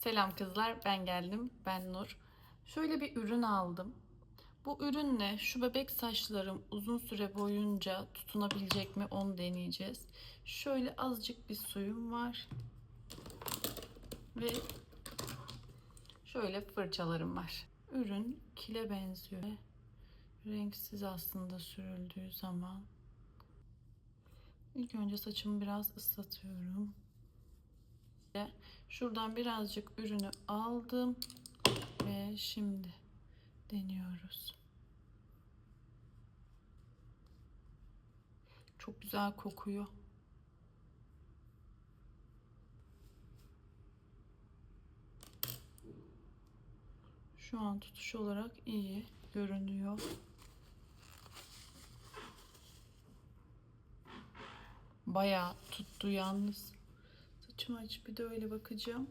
Selam kızlar, ben geldim. Ben Nur. Şöyle bir ürün aldım. Bu ürünle şu bebek saçlarım uzun süre boyunca tutunabilecek mi onu deneyeceğiz. Şöyle azıcık bir suyum var. Ve şöyle fırçalarım var. Ürün kile benziyor. Renksiz aslında sürüldüğü zaman. İlk önce saçımı biraz ıslatıyorum. Şuradan birazcık ürünü aldım ve şimdi deniyoruz. Çok güzel kokuyor. Şu an tutuş olarak iyi görünüyor. Bayağı tuttu yalnız. Açıp bir de öyle bakacağım.